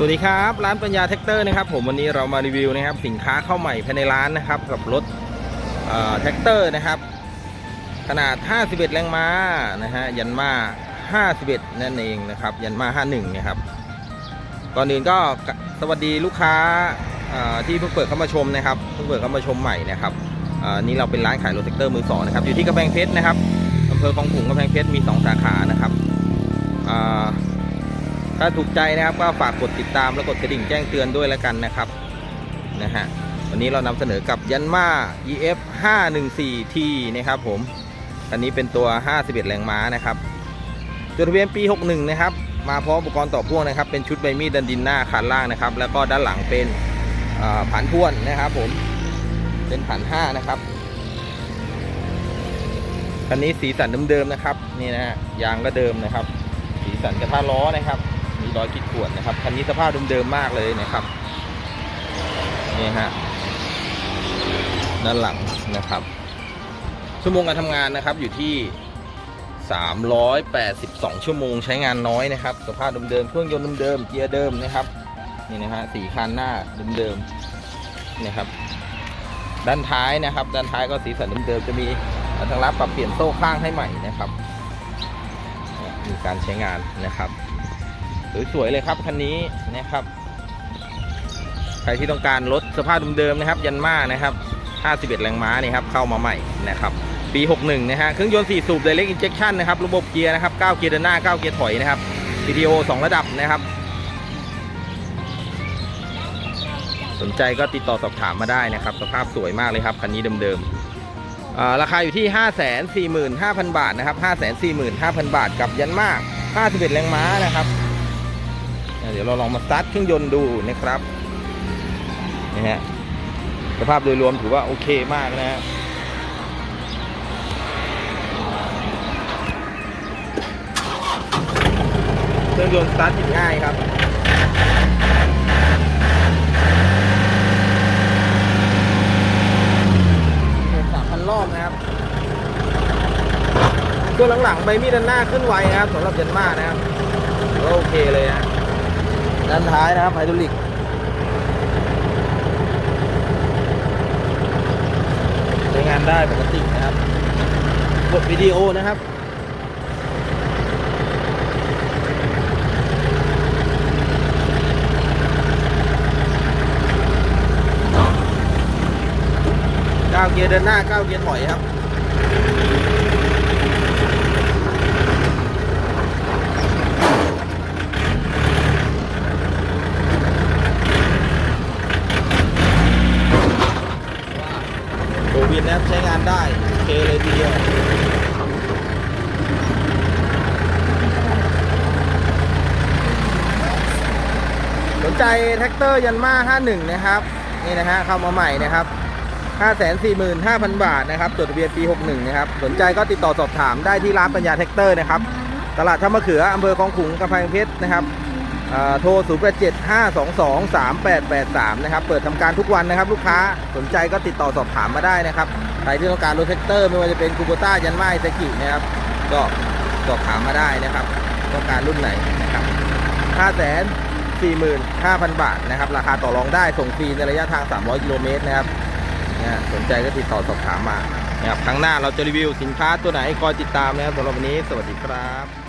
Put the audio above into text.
สวัสดีครับ ร้านปัญญาแท็กเตอร์นะครับผมวันนี้เรามารีวิวนะครับ สินค้าเข้าใหม่ภายในร้านนะครับกับรถแท็กเตอร์นะครับ ขนาด 51 แรงม้านะฮะยันมา 51 นั่นเองนะครับ ยันมา 51 นะครับก่อนอื่นก็สวัสดีลูกค้าที่เพิ่งเปิดเข้ามาชมนะครับเพิ่งเปิดเข้ามาชมใหม่นะครับนี่เราเป็นร้านขายรถแท็กเตอร์มือสองนะครับอยู่ที่กำแพงเพชรนะครับอำเภอคลองขุงกำแพงเพชรมีสองสาขานะครับ ถ้าถูกใจนะครับก็ฝากกดติดตามและกดกระดิ่งแจ้งเตือนด้วยแล้วกันนะครับนะฮะวันนี้เรานำเสนอกับยันมา EF 514T นะครับผมคันนี้เป็นตัว 51 แรงม้านะครับจดทะเบียนปี 61 นะครับ มาพร้อมอุปกรณ์ต่อพ่วงนะครับ เป็นชุดใบมีดดันดินหน้าคันล่างนะครับ แล้วก็ด้านหลังเป็นอ่าผันพ่วนนะครับผม เป็นผัน5นะครับ คันนี้สีสันเดิมๆนะครับ นี่นะฮะ ยางก็เดิมนะครับ สีสันกระทะล้อนะครับ มีรอยขีดข่วนนะครับคันนี้สภาพเดิมๆมากเลยนะครับนี่ฮะด้านหลังนะครับ ชั่วโมงการทำงานนะครับอยู่ที่ 382 ชั่วโมงใช้งานน้อยนะครับ สภาพเดิมๆเครื่องยนต์เดิมๆเกียร์เดิมนะครับนี่นะฮะสีคันหน้าเดิมๆนะครับ ด้านท้ายนะครับ ด้านท้ายก็สีสันเดิมๆจะมีทางลับปรับเปลี่ยนโซ่ข้างให้ใหม่นะครับมีการใช้งานนะครับ สวยๆเลยครับคันนี้นะครับ ใครที่ต้องการรถสภาพเดิมๆนะครับ ยันมานะครับ 51 แรงม้านี่ครับเข้ามาใหม่นะครับ ปี 61 นะฮะเครื่องยนต์ 4 สูบ Direct Injection นะครับระบบเกียร์นะครับ 9 เกียร์เดินหน้า 9 เกียร์ถอยนะครับ PTO 2 ระดับนะครับ สนใจก็ติดต่อสอบถามมาได้นะครับ สภาพสวยมากเลยครับคันนี้เดิมๆราคาอยู่ที่ 545,000 บาทนะครับ 545,000 บาทกับยันมาก 51 แรงม้านะครับ เดี๋ยวเราลองมาสตาร์ทเครื่องยนต์ดูนะครับนี่ฮะสภาพโดยรวมถือว่าโอเคมากนะฮะเครื่องยนต์สตาร์ทติดง่ายครับสามพันรอบนะครับตัวหลังๆใบมีดด้านหน้าขึ้นไวนะครับสำหรับยันมานะครับถือว่าโอเคเลยนะ ด้านท้ายนะครับไฮดรอลิกใช้งานได้ปกตินะครับกดวิดีโอนะครับก้าวเกียร์เดินหน้าก้าวเกียร์ถอยครับ โควิดนะครับใช้งาน ได้โอเคเลยทีเดียวสนใจแท็กเตอร์ยันมา51 นะครับนี่นะฮะเข้ามาใหม่นะครับ 545,000 บาทนะครับจดทะเบียนปี 61 นะครับ สนใจก็ติดต่อสอบถามได้ที่ร้านปัญญาแท็กเตอร์นะครับ ตลาดท่ามะเขืออำเภอคลองขุงกำแพงเพชรนะครับอ่าโทร 0 8 7 5 2 2 3 8 8 3 นะครับ เปิดทำการทุกวันนะครับ ลูกค้าสนใจก็ติดต่อสอบถามมาได้นะครับ รที่ต้องการรถแท็กเตอร์ ไม่ว่าจะเป็นคูโบต้ายันไม้เซกินะครับ ก็สอบถามมาได้นะครับ ต้องการรุ่นไหนนะครับ5 4 5 0 0 0บาทนะครับ ราคาต่อรองได้ส่งฟรีในระยะทาง 300กิโลเมตรนะครับนะสนใจก็ติดต่อสอบถามมานะครับครั้งหน้าเราจะรีวิวสินค้าตัวไหนคอยติดตามนะครับสำหรับวันนี้ สวัสดีครับ